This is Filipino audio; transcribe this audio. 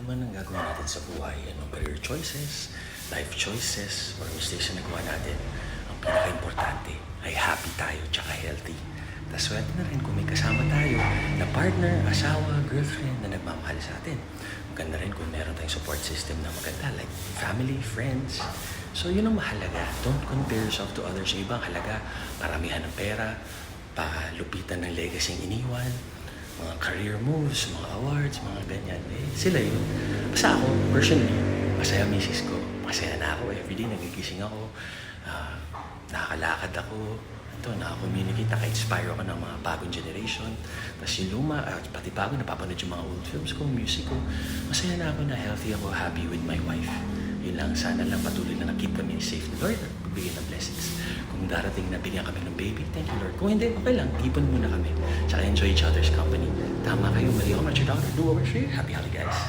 naman ang gagawin natin sa buhay? Anong career choices, life choices, or mistakes na nagawa natin? Ang pinaka-importante ay happy tayo tsaka healthy. Tapos swerte na rin kung may kasama tayo na partner, asawa, girlfriend na nagmamahal sa atin. Maganda rin kung meron tayong support system na maganda like family, friends. So yun ang mahalaga. Don't compare yourself to others. Ibang halaga, paramihan ng pera, palupitan ng legacy iniwan, mga career moves, mga awards, mga ganyan. Eh, sila yun. Basta ako, personally, masaya misis ko. Masaya na ako. Everyday nagigising ako. Ah, nakakalakad ako. Ito, nakakommunicate, naka-inspire ako ng mga bagong generation. Tapos yung luma, at pati bago, napapanood yung mga old films ko, music ko. Masaya na ako na healthy ako, happy with my wife. Lang, sana lang patuloy na keep kami safe. Lord, magbigay ng blessings. Kung darating na bigyan kami ng baby, thank you Lord. Kung hindi, okay lang, ipon muna kami. Tsaka enjoy each other's company. Tama kayo, mali ako, Richard Daughter. Do over for you. Happy holidays.